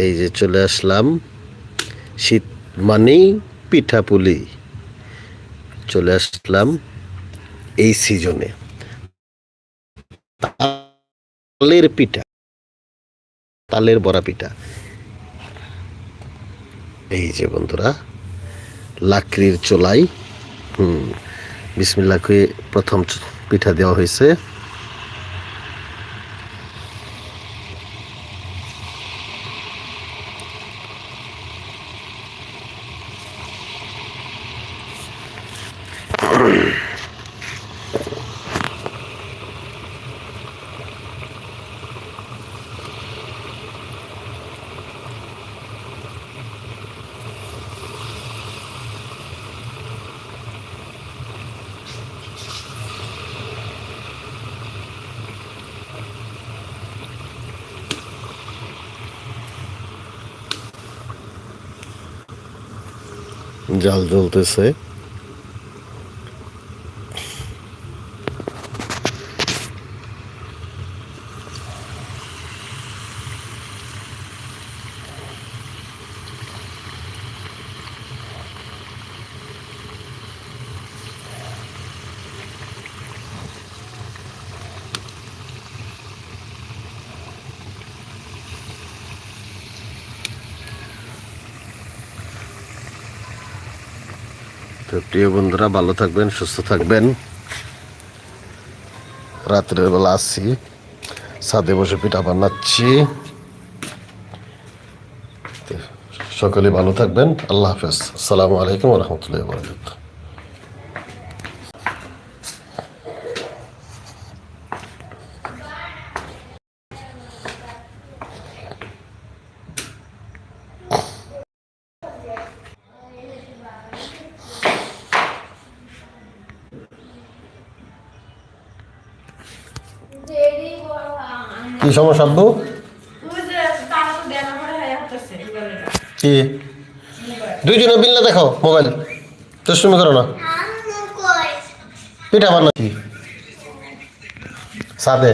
এই যে চলে আসলাম, শীত মানেই পিঠাপুলি চলে আসলাম এই সিজনে। তালের পিঠা, তালের বড়া পিঠা। এই যে বন্ধুরা, লাকড়ির চোলাই। হুম বিসমিল্লাকে প্রথম পিঠা দেওয়া হয়েছে। জাল জ্বলতেছে। তো প্রিয় বন্ধুরা, ভালো থাকবেন, সুস্থ থাকবেন। রাত্রের বেলা আসছি, ছাদে বসে পিঠা বানাচ্ছি। সকলে ভালো থাকবেন, আল্লাহ হাফেজ। আসসালামু আলাইকুম রহমতুল্লাহ বরকাত কি সমস্যা আব্বু? কি? দুইজনে না দেখো মোবাইল। দুষ্টুমি করো না। পিঠা বানাচ্ছি। সাথে